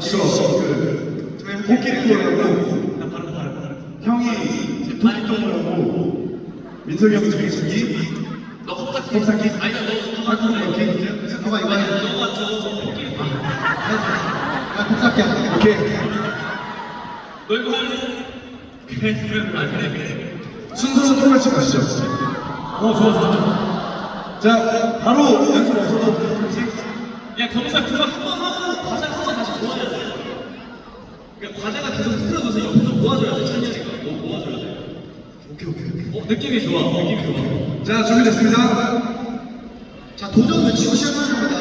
이거 그 코끼리 코라고 나 바로 바로 바로. 형이 민석이 형 정해주기 너 컵삭기. 컵삭기? 아니 너아 그럼 오케이 너가 이거 해. 너가 저 코끼리. 나 곱삭게 할게. 오케이 너 이거 할래? 그래 그래 아 그래. 순서는 똑같이 가시죠 어 좋아 좋아. 자 바로 연습 없어도? 야 경사 그거 한번 하고 과자 하고 다시 모아줘야 돼. 그러니까 과자가 계속 흐트러져서 옆에서 모아줘야 돼 찬열이가. 뭐 모아줘야 돼. 오케이 오케이 오케이 어 느낌이 좋아. 느낌이 좋아. 자 준비됐습니다 자, 도전 외치고 시작하는 겁니다.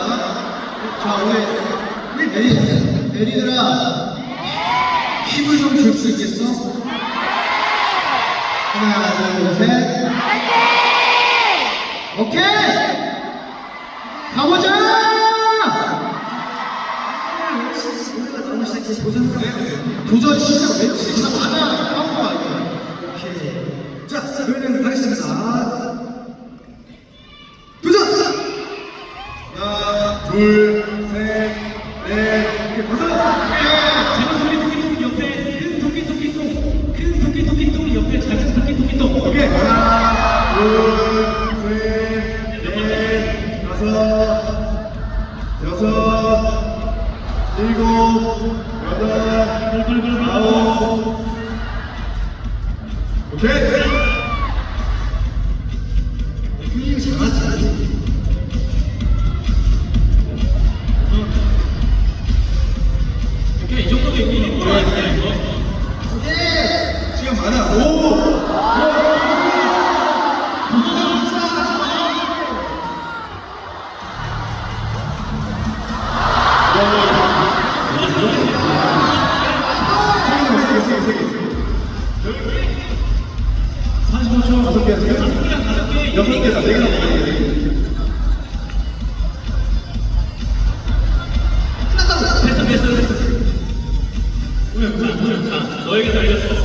자, 우리, 우리 내리, 내리들아. 힘을 좀 줄 수 있겠어? 하나, 둘, 셋. 오케이! 가보자! 도전 시작 외치자마자 까먹어 와 오케이. 자, 그러면 가겠습니다. 도전! 하나 둘 여덟 아홉 오케이 훈이 잘하지, 잘하지. 오케이 이 정도면 이기는 거야 이거 오케이! 섯개 지금? 여섯 개다, 네 개다, 네 개. 됐어 됐어 됐어 우리 우리 우리 자 너에게 달렸어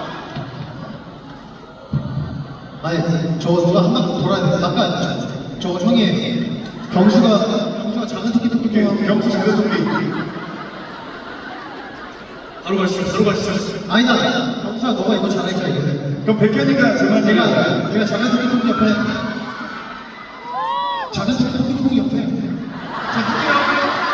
아니, 저거 누가 한 바퀴 돌아야 돼. 아까 저 형이 경수가, 경수가 작은 토끼 토끼. 경수 작은 토끼. 바로 가시죠 바로 가시죠 아니다. 경수야, 너가 이거 잘하니까 이거 해. 그럼 백현이가 제만 내가, 내가 작은 토끼 토끼 옆에